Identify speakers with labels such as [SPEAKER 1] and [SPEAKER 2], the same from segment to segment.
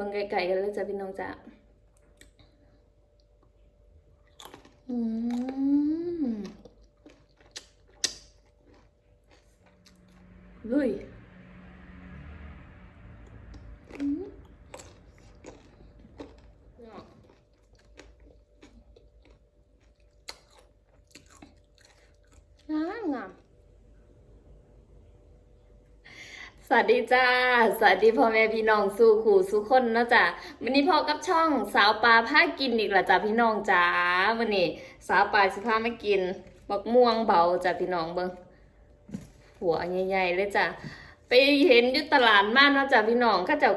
[SPEAKER 1] บิ่งไกลๆกันเลยจ้ะพี่น้องจ้ะอืมลุยอืมงามงาม สวัสดีจ้า สวัสดีพ่อแม่พี่น้องสู่ขู่สู่คนนะจ้ะวันนี้พ่อกับช่องสาวปลาพากินอีกและจ้ะพี่น้องจ้าวันนี้สาวปลาสิพาไมากินบักม่วงเบาจ้ะพี่น้องเบิ่งหัวใหญ่ๆเลยจ้ะไปเห็นยู่ตลาดมากนะจ้ะพี่น้องเขาจะ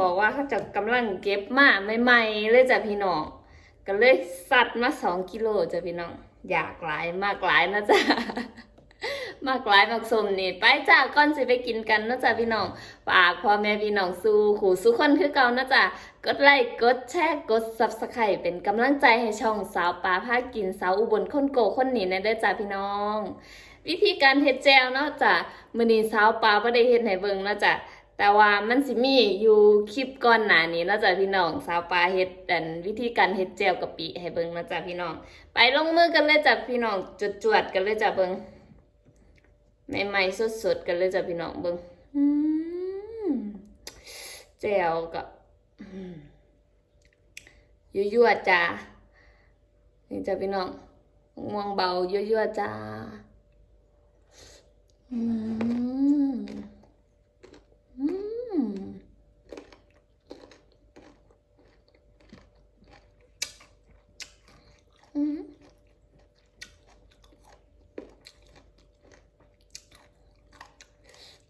[SPEAKER 1] บอกว่าเขาจะกำลังเก็บมาใหม่ๆเลยจ้ะพี่น้องก็เลยสัดมาสองกิโลจ้ะพี่น้องอยากหลายมากหลายนะจ้ะ มากหลายมากสมนี่ไปจ้าก่อนสิไปกินกันนะจ้ะพี่น้องฝากพ่อแม่พี่น้องสู้ขู่สู้คนคือเก่านะจ้ะกดไลค์กดแชร์กด subscribe เป็นกำลังใจให้ช่องสาวปลาพากินสาวอุบลคนโกคนหนีนะเด้อจ้ะพี่น้อง วิธีการเฮ็ดแจวเนาะจ้ะมือนี้สาวปลาบ่ได้เฮ็ดให้เบิ่งนะจ้ะแต่ว่ามันสิมีอยู่คลิปก่อนหน้านี้นะจ้ะพี่น้องสาวปลาเฮ็ดอันวิธีการเฮ็ดแจวกะปิให้เบิ่งนะจ้ะพี่น้อง ไปลงมือกันเลยจ้ะพี่น้องจวดๆกันเลยจ้ะเบิ่ง ในไม้สดๆกันเลยจ้ะพี่น้องเบิ้งอืมแจ่วกับอืมยั่วๆจ้านี่จ้ะพี่น้องม่วงเบายั่วๆจ้าอืมอืมอืม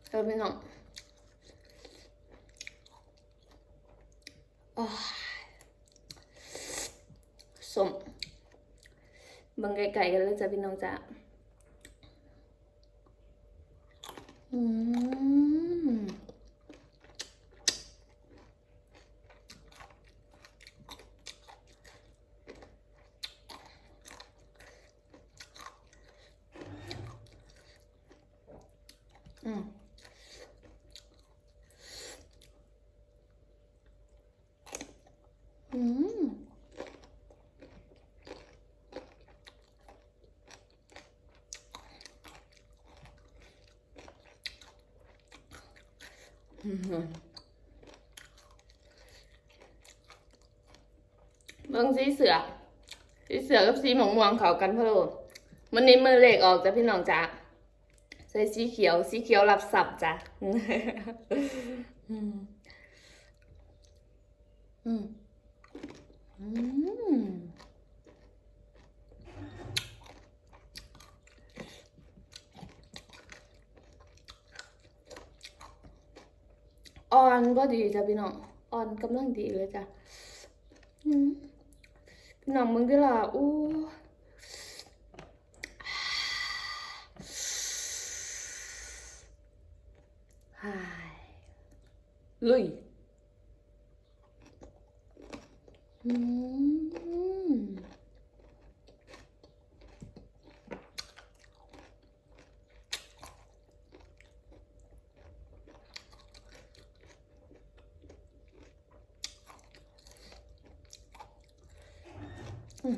[SPEAKER 1] เออพี่น้องโอ้ย สมบังไก่ๆกันเลยจ้ะพี่น้องจ้ะอืมอืม อืมอืม เบิ่งสีเสือสีเสือกับสีหมองม่วงเขากันพะโลมันนี้มือเหล็กออกจ้ะพี่น้องจ้ะใส่สีเขียวสีเขียวรับสับจ้ะอืมอืม อืมอืมอ่อนก็ดีจ้ะพี่น้องอ่อนกำลังดีเลยจ้ะพี่น้องมึงที่ล่ะอู้ฮ่ายลุยอืมอืมอะ อืม สม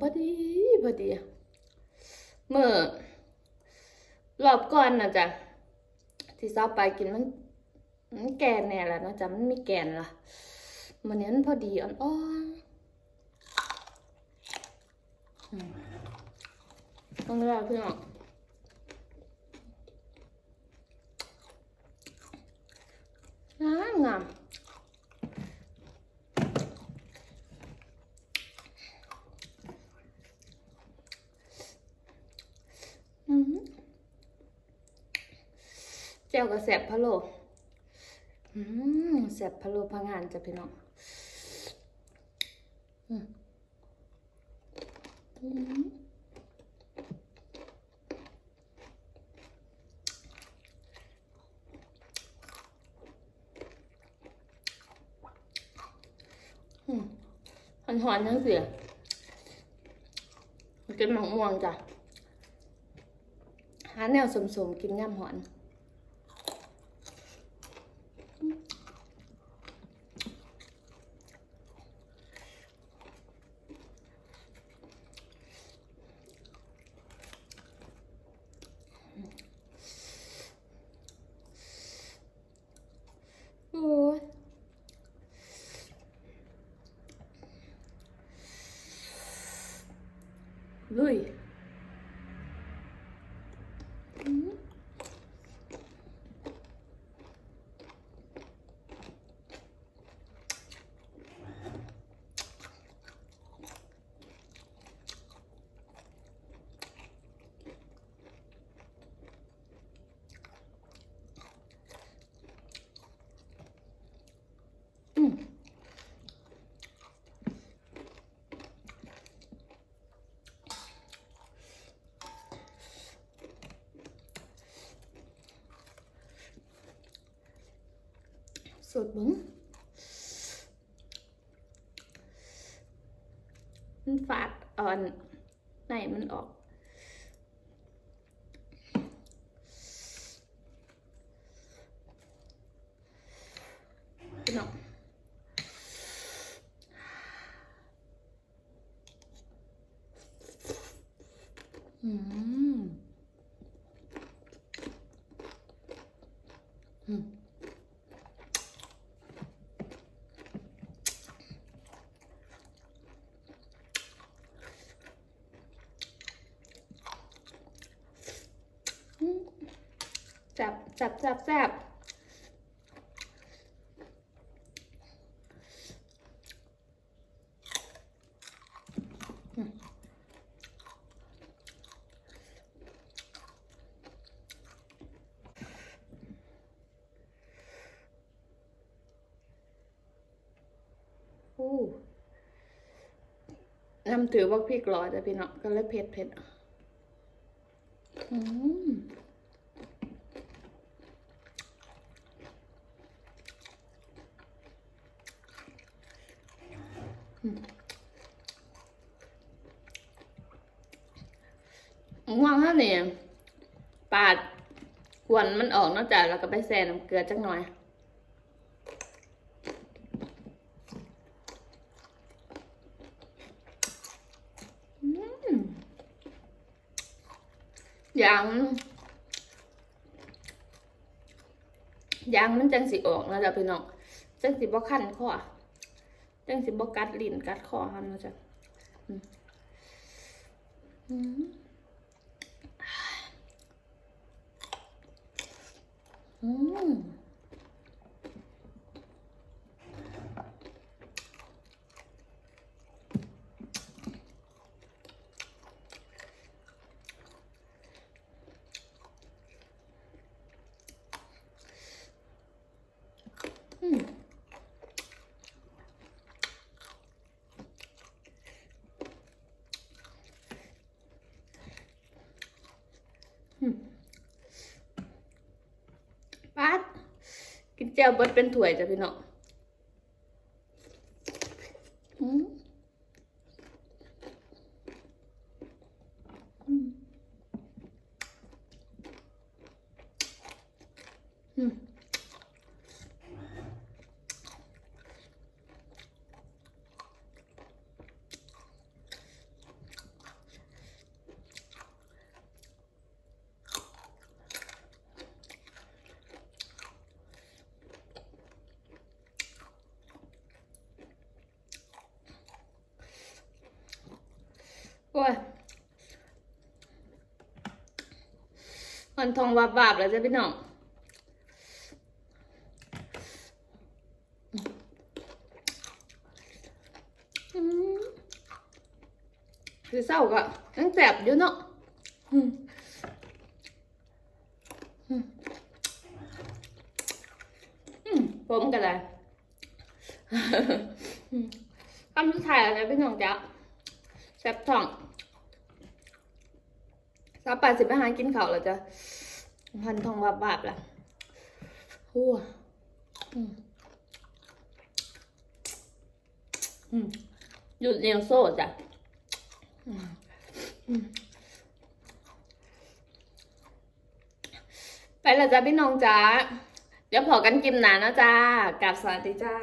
[SPEAKER 1] พอดีพอดีเมื่อ รอบก่อนนะจ๊ะที่ซาไปกินมันมันแกนแน่แหละนะจ๊ะมันไม่แกนล่ะมันนี้มันพอดีอ่อนๆอืมต้องเลือกพี่น้อน งามงามอืมเจ้าก็แสบพะโลอืมแสบพะโลพังงานจ้ะพี่น้องอืมอืมอืมหอนหอนๆทั้งเสียกินหมังม่วงจ้ะ หาแนวสมๆ กินย่ำหอน โอ้ย ลุยอืมอืม สดบึ้งมันฝาดอ่อนไหนมันออกน้องอืมอืม จับจับจับจับน้ำถือว่าพริกร้อยแต่พี่เนาะก็เลยเผ็ดเผ็ดอืม ง่วงฮะเนี่ยปาดกวนมันออกนอกจากแล้วก็ไปแซ่น้ำเกลือจักหน่อยย่างยางมันจังสิออกนะจ๊ะพี่น้องจังสิบ่คันคอ จังสิบกัดลิ้นกัดคอหันนะจ๊ะอืม อืมปัดกินเจียวเบิดเป็นถ้วยจ้ะพี่น้องอืมอืมอืม โอ้ยมันทองวาบวาบแล้วจ้ะพี่น้องคือเศร้าก็ยังแสบอยู่เนาะผมก็ได้อืมคำสุดท้ายแล้วจ้ะพี่น้องจ๊ะแซ่บท้อง สาวปลาสิไปหากินข้าวแล้วจ้ะพันทองบาบาบละหัวอืมอืมหยุดเลี้ยงโซ่จ้ะไปล้วจ้ะพี่น้องจ้าเดี๋ยวพอกันกิมหนานะจ้ากับสวัสดีจ้า